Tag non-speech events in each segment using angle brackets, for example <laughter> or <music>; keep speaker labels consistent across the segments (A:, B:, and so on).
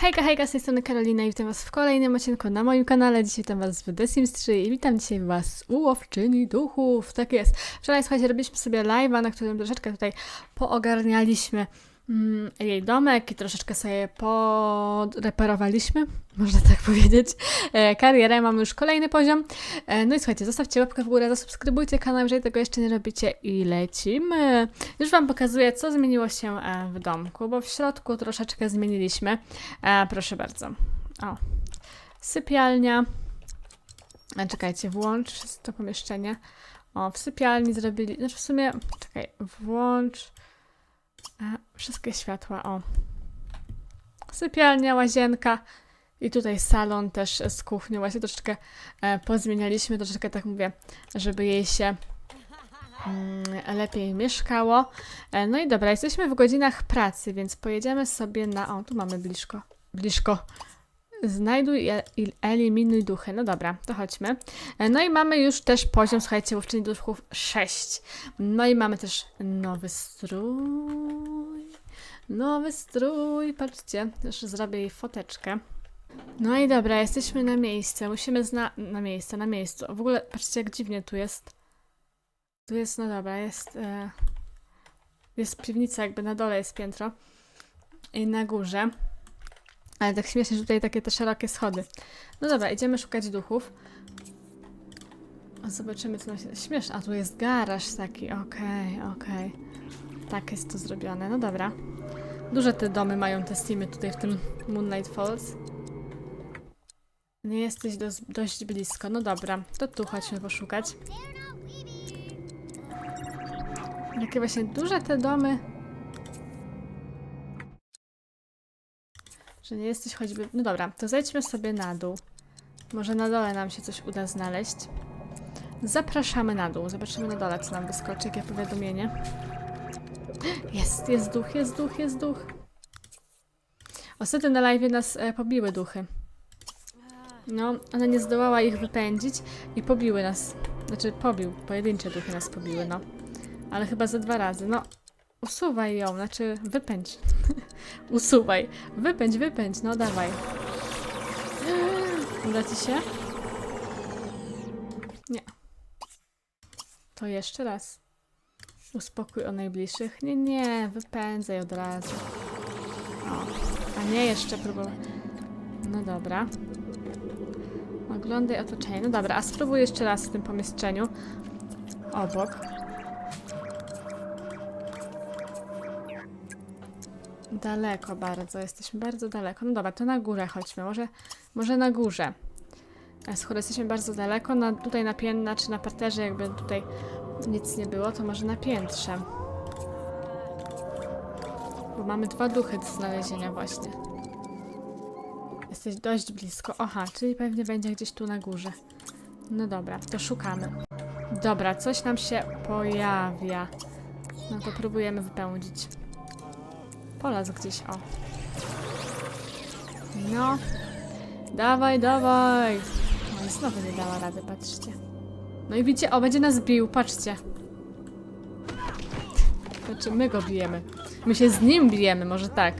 A: Hejka, hejka, z tej strony Karolina i witam was w kolejnym odcinku na moim kanale. Dzisiaj witam was w The Sims 3 i witam dzisiaj was u łowczyni duchów. Tak jest. Wczoraj, słuchajcie, robiliśmy sobie live'a, na którym troszeczkę tutaj poogarnialiśmy jej domek i troszeczkę sobie podreperowaliśmy, można tak <laughs> powiedzieć, e, karierę. Mamy już kolejny poziom. E, no i słuchajcie, zostawcie łapkę w górę, zasubskrybujcie kanał, jeżeli tego jeszcze nie robicie i lecimy. Już wam pokazuję, co zmieniło się e, w domku, bo w środku troszeczkę zmieniliśmy. Proszę bardzo. O. Sypialnia. Czekajcie, włącz to pomieszczenie. O, w sypialni zrobili. Znaczy w sumie. Czekaj, włącz. E, wszystkie światła. O. Sypialnia, łazienka. I tutaj salon też z kuchnią. Właśnie troszeczkę e, pozmienialiśmy, troszeczkę tak mówię, żeby jej się mm, lepiej mieszkało. E, No i dobra, jesteśmy w godzinach pracy, więc pojedziemy sobie na. O, tu mamy bliżko. Bliżko. Znajduj i eliminuj duchy. No dobra, to chodźmy. E, No i mamy już też poziom, słuchajcie, łowczyni duchów 6. No i mamy też nowy strój. Nowy strój, patrzcie, też zrobię jej foteczkę. No i dobra, jesteśmy na miejscu. Musimy zna... na miejsce, na miejscu. W ogóle, patrzcie, jak dziwnie tu jest. Tu jest, no dobra, jest... E... Jest piwnica, jakby na dole jest piętro. I na górze. Ale tak śmiesznie, że tutaj takie te szerokie schody. No dobra, idziemy szukać duchów. Zobaczymy, co nam się... Śmieszne. A tu jest garaż taki, okej, okej. Tak jest to zrobione, no dobra. Duże te domy mają te steamy tutaj w tym Moonlight Falls. Nie jesteś dos- dość blisko, no dobra. To tu chodźmy poszukać. Jakie właśnie duże te domy. Że nie jesteś choćby... No dobra, to zejdźmy sobie na dół. Może na dole nam się coś uda znaleźć. Zapraszamy na dół. Zobaczymy na dole, co nam wyskoczy, jakie powiadomienie. Jest, jest duch, jest duch, jest duch. Ostatnio na live nas e, pobiły duchy. No, ona nie zdołała ich wypędzić i pobiły nas. Znaczy, pobił. Pojedyncze duchy nas pobiły, no. Ale chyba za dwa razy. No, usuwaj ją, znaczy wypędź. <laughs> Usuwaj. Wypędź, wypędź, no dawaj. <gasps> Uda ci się? Nie. To jeszcze raz. Uspokój o najbliższych. Nie, nie, wypędzaj od razu. O, a nie jeszcze próbował. No dobra. Oglądaj otoczenie. No dobra, a spróbuj jeszcze raz w tym pomieszczeniu. Obok. Daleko bardzo, jesteśmy bardzo daleko. No dobra, to na górę chodźmy. Może, może na górze. Skoro jesteśmy bardzo daleko, na, tutaj na piętrze, czy na parterze, jakby tutaj nic nie było, to może na piętrze. Bo mamy dwa duchy do znalezienia właśnie. Jesteś dość blisko. Aha, czyli pewnie będzie gdzieś tu na górze. No dobra, to szukamy. Dobra, coś nam się pojawia. No to próbujemy wypełnić. Polaz gdzieś, o. No. Dawaj, dawaj. No i znowu nie dała rady, patrzcie. No i widzicie, o, będzie nas bił, patrzcie. Znaczy, my go bijemy. My się z nim bijemy, może tak.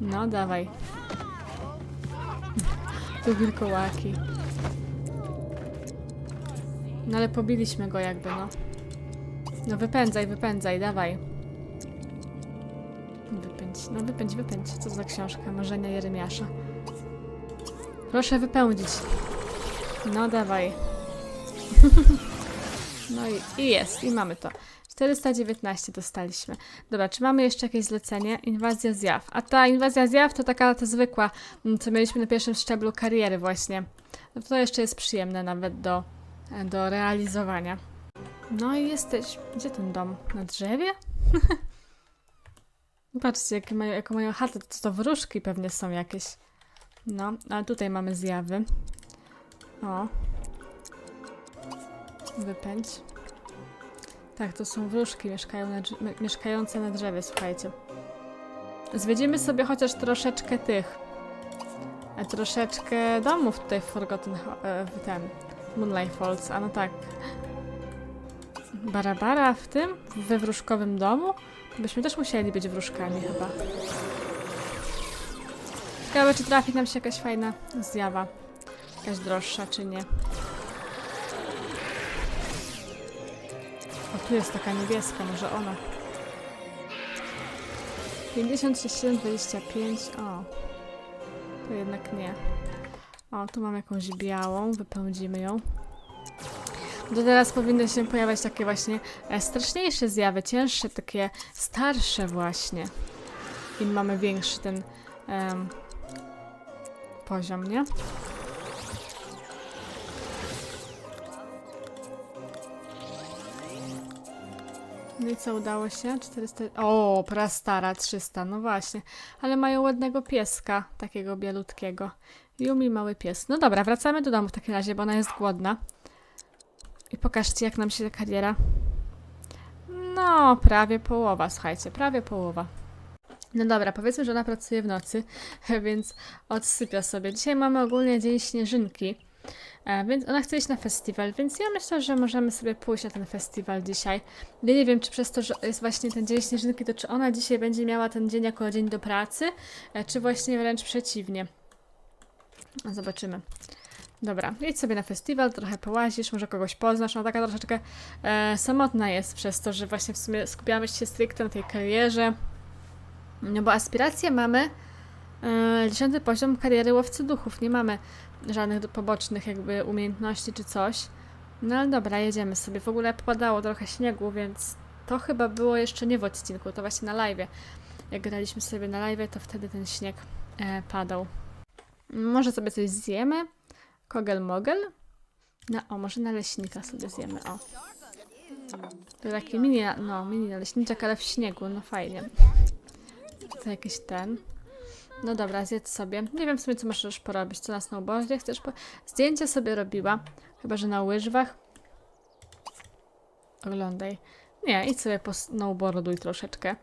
A: No, dawaj. Tu wilkołaki. No ale pobiliśmy go jakby, no. No wypędzaj, wypędzaj, dawaj. Wypędź, no wypędź, wypędź. Co to za książka? Marzenia Jeremiasza. Proszę wypędzić. No dawaj. <laughs> no i, i jest, i mamy to. 419 dostaliśmy. Dobra, czy mamy jeszcze jakieś zlecenie? Inwazja zjaw. A ta inwazja zjaw to taka ta zwykła, m, co mieliśmy na pierwszym szczeblu kariery właśnie. No to jeszcze jest przyjemne nawet do, do realizowania. No i jesteś... Gdzie ten dom? Na drzewie? <laughs> Patrzcie, jakie mają, jaką mają chatę. To, to wróżki pewnie są jakieś. No, ale tutaj mamy zjawy. O. Wypędź. Tak, to są wróżki mieszkają na, mieszkające na drzewie, słuchajcie. Zwiedzimy sobie chociaż troszeczkę tych. e, Troszeczkę domów tutaj w Forgotten e, w ten Moonlight Falls. A no tak. Barabara w tym? We wróżkowym domu? Byśmy też musieli być wróżkami chyba. Ciekawe, czy trafi nam się jakaś fajna zjawa. Jakaś droższa, czy nie. O, tu jest taka niebieska, może ona. 57, 25, o. To jednak nie. O, tu mam jakąś białą, wypędzimy ją. To teraz powinny się pojawiać takie właśnie e, straszniejsze zjawy, cięższe, takie starsze właśnie. Im mamy większy ten poziom, nie? No i co, udało się? 400... O, prastara 300, no właśnie. Ale mają ładnego pieska, takiego bielutkiego. Yumi, mały pies. No dobra, wracamy do domu w takim razie, bo ona jest głodna. Pokażcie, jak nam się ta kariera... No, prawie połowa, słuchajcie, prawie połowa. No dobra, powiedzmy, że ona pracuje w nocy, <laughs> więc odsypia sobie. Dzisiaj mamy ogólnie dzień śnieżynki, e, więc ona chce iść na festiwal, więc ja myślę, że możemy sobie pójść na ten festiwal dzisiaj. Ja nie wiem, czy przez to, że jest właśnie ten dzień śnieżynki, to czy ona dzisiaj będzie miała ten dzień jako dzień do pracy, e, czy właśnie wręcz przeciwnie. Zobaczymy. Dobra, jedź sobie na festiwal, trochę połazisz, może kogoś poznasz. Ona taka troszeczkę e, samotna jest przez to, że właśnie w sumie skupiamy się stricte na tej karierze. No bo aspiracje mamy e, 10 poziom kariery łowcy duchów. Nie mamy żadnych pobocznych jakby umiejętności czy coś. No ale dobra, jedziemy sobie. W ogóle popadało trochę śniegu, więc to chyba było jeszcze nie w odcinku, to właśnie na live. Jak graliśmy sobie na live, to wtedy ten śnieg e, padał. Może sobie coś zjemy? Kogel mogel? No, o, może naleśnika sobie zjemy, o. To taki mini, no, mini naleśniczek, ale w śniegu, no fajnie. To jakiś ten. No dobra, zjedz sobie. Nie wiem w sumie, co możesz porobić. Co na snowboardzie chcesz? Po... Zdjęcia sobie robiła. Chyba, że na łyżwach. Oglądaj. Nie, idź sobie po snowboarduj troszeczkę.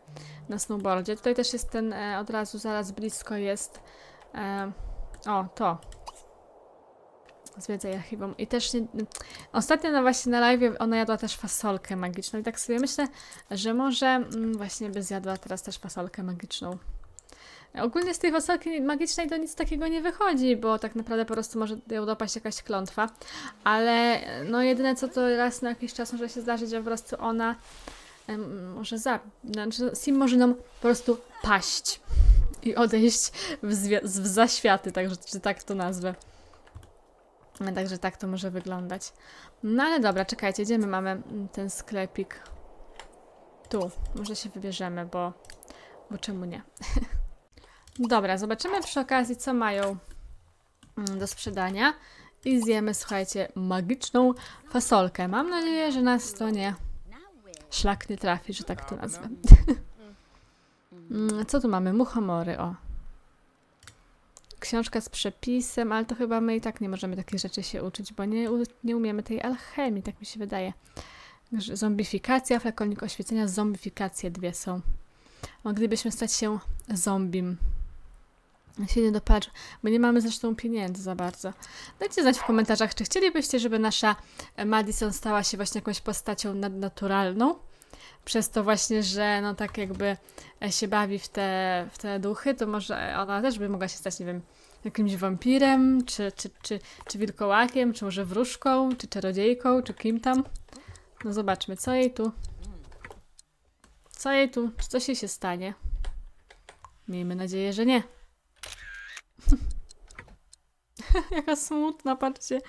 A: Na snowboardzie. Tutaj też jest ten, e, od razu, zaraz blisko jest. E, o, to. Zwiedzaj archiwum. I też nie, ostatnio no właśnie na live ona jadła też fasolkę magiczną i tak sobie myślę, że może mm, właśnie by zjadła teraz też fasolkę magiczną. Ogólnie z tej fasolki magicznej to nic takiego nie wychodzi, bo tak naprawdę po prostu może ją dopaść jakaś klątwa, ale no jedyne co to raz na jakiś czas może się zdarzyć, że po prostu ona em, może za... Znaczy Sim może nam po prostu paść i odejść w, w zaświaty, także że tak to nazwę. Także tak to może wyglądać. No ale dobra, czekajcie, gdzie my mamy mm, ten sklepik? Tu, może się wybierzemy, bo, bo czemu nie? <laughs> dobra, zobaczymy przy okazji, co mają mm, do sprzedania i zjemy, słuchajcie, magiczną fasolkę. Mam nadzieję, że nas to nie szlak nie trafi, że tak to nazwę. <laughs> Mm, co tu mamy? Muchomory, o. Książka z przepisem, ale to chyba my i tak nie możemy takich rzeczy się uczyć, bo nie, nie umiemy tej alchemii, tak mi się wydaje. Zombifikacja, flakonik oświecenia, zombifikacje dwie są. Moglibyśmy stać się zombim. Się nie dopatrzę, bo nie mamy zresztą pieniędzy za bardzo. Dajcie znać w komentarzach, czy chcielibyście, żeby nasza Madison stała się właśnie jakąś postacią nadnaturalną. Przez to właśnie, że no tak jakby e, się bawi w te, w te duchy, to może ona też by mogła się stać, nie wiem, jakimś wampirem, czy, czy, czy, czy wilkołakiem, czy może wróżką, czy czarodziejką, czy kim tam. No zobaczmy, co jej tu... Co jej tu... Czy coś jej się stanie? Miejmy nadzieję, że nie. <laughs> Jaka smutna, patrzcie.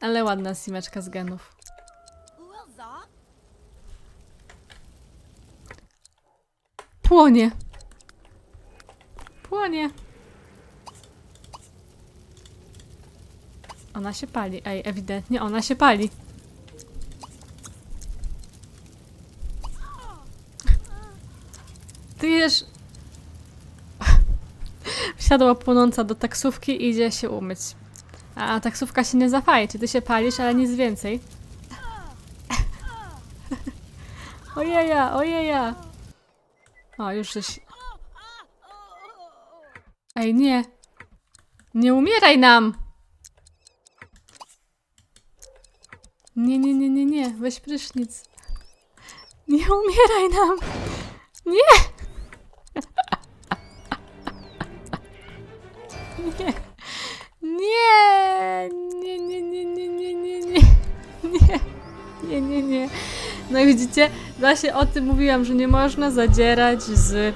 A: Ale ładna simeczka z genów. Płonie. Płonie. Ona się pali. Ej, ewidentnie ona się pali. Ty jesz... Wsiadła płonąca do taksówki i idzie się umyć. A taksówka się nie zafajczy. Ty się palisz, ale nic więcej. <laughs> Ojeja, ojeja. O, już coś... Ej, nie. Nie umieraj nam! Nie, nie, nie, nie, nie. Weź prysznic. Nie umieraj nam! Nie! <laughs> Nie! No widzicie, właśnie o tym mówiłam, że nie można zadzierać z...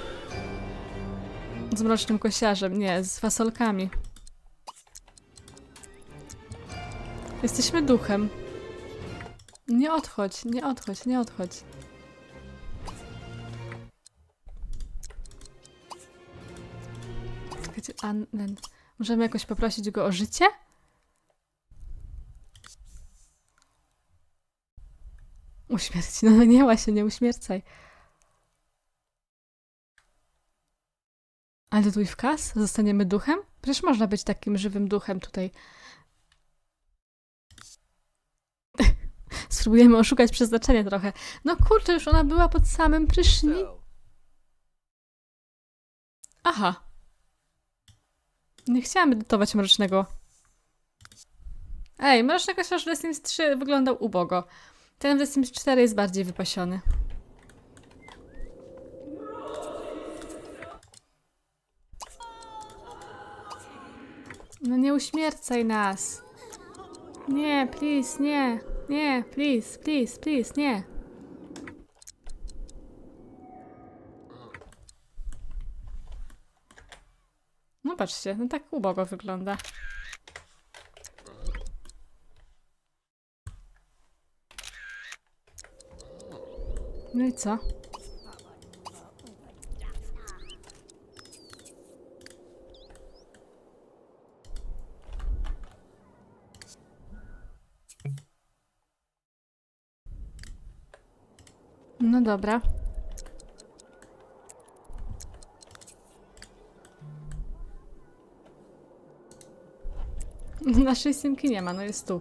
A: z mrocznym kosiarzem, nie, z fasolkami. Jesteśmy duchem. Nie odchodź, nie odchodź, nie odchodź. Czekajcie, a n- możemy jakoś poprosić go o życie? Uśmierć, no nie ła się, nie uśmiercaj. Ale tu i w kas? Zostaniemy duchem? Przecież można być takim żywym duchem tutaj. <laughs> Spróbujemy oszukać przeznaczenie trochę. No kurczę, już ona była pod samym prysznic. Aha. Nie chciałam edytować mrocznego. Ej, w The Sims 3 wyglądał ubogo. Ten w Sims 4 jest bardziej wypasiony. No nie uśmiercaj nas. Nie, please, nie. Nie, please, please, please, nie. No patrzcie, no tak ubogo wygląda. No i co? No dobra. <laughs> Naszej simki nie ma, no jest tu.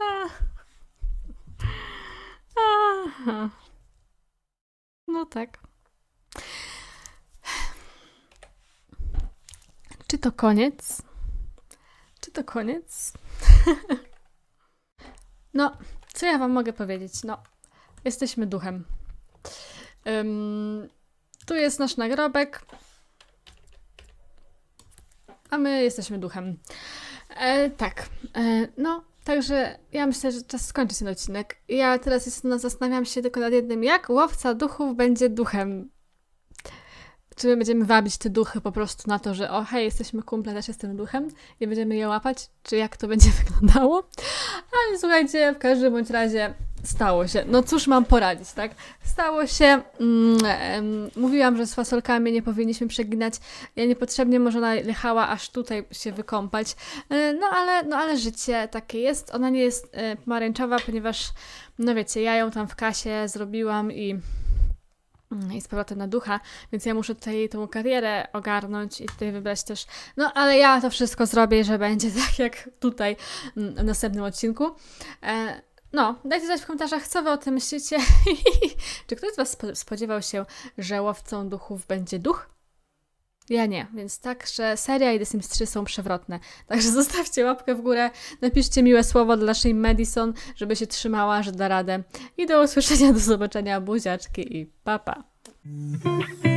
A: Ah. Aha. No tak. Czy to koniec? Czy to koniec? <laughs> no, co ja wam mogę powiedzieć? No, jesteśmy duchem. Ym, tu jest nasz nagrobek. A my jesteśmy duchem. E, tak, e, no, także ja myślę, że czas skończyć ten odcinek. Ja teraz jest, no, zastanawiam się tylko nad jednym, jak łowca duchów będzie duchem. Czy my będziemy wabić te duchy po prostu na to, że o hej, jesteśmy kumple, też jestem duchem i będziemy je łapać, czy jak to będzie <laughs> wyglądało. Ale słuchajcie, w każdym bądź razie stało się. No cóż mam poradzić, tak? Stało się. Mm, mówiłam, że z fasolkami nie powinniśmy przeginać. Ja niepotrzebnie może ona jechała aż tutaj się wykąpać. E, No ale, no ale życie takie jest. Ona nie jest e, pomarańczowa, ponieważ, no wiecie, ja ją tam w kasie zrobiłam i i z powrotem na ducha, więc ja muszę tutaj tą karierę ogarnąć i tutaj wybrać też. No, ale ja to wszystko zrobię, że będzie <laughs> tak jak tutaj mm, w następnym odcinku. E, no, dajcie znać w komentarzach, co wy o tym myślicie. <laughs> Czy ktoś z was spo- spodziewał się, że łowcą duchów będzie duch? Ja nie, więc tak, że seria i The Sims 3 są przewrotne. Także <laughs> zostawcie łapkę w górę, napiszcie miłe słowo dla naszej Madison, żeby się trzymała, że da radę. I do usłyszenia, do zobaczenia, buziaczki i papa. Pa.